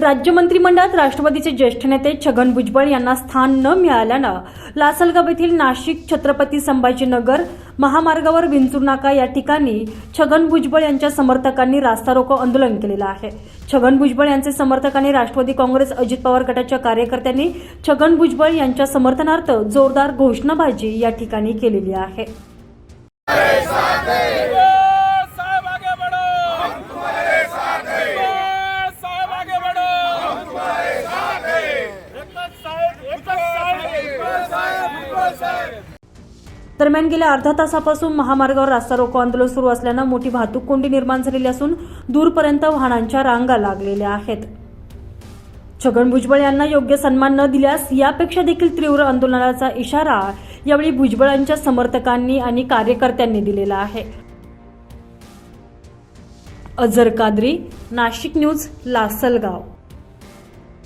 राज्य मंत्रिमंडळात राष्ट्रवादीचे ज्येष्ठ नेते छगन भुजबळ यांना स्थान न मिळाल्यानं लासलगाव येथील नाशिक छत्रपती संभाजीनगर महामार्गावर विंचूर नाका या ठिकाणी छगन भुजबळ यांच्या समर्थकांनी रास्ता रोको आंदोलन केलेलं आहे. छगन भुजबळ यांचे समर्थकांनी राष्ट्रवादी काँग्रेस अजित पवार गटाच्या कार्यकर्त्यांनी छगन भुजबळ यांच्या समर्थनार्थ जोरदार घोषणाबाजी या ठिकाणी केलेली आहे. दरम्यान गेल्या अर्धा तासापासून महामार्गावर रास्ता रोको आंदोलन सुरू असल्यानं मोठी वाहतूक कोंडी निर्माण झालेली असून दूरपर्यंत वाहनांच्या रांगा लागलेल्या आहेत. छगन भुजबळ यांना योग्य सन्मान न दिल्यास यापेक्षा देखील तीव्र आंदोलनाचा इशारा यावेळी भुजबळांच्या समर्थकांनी आणि कार्यकर्त्यांनी दिलेला आहे. अजर कादरी नाशिक न्यूज लासलगाव.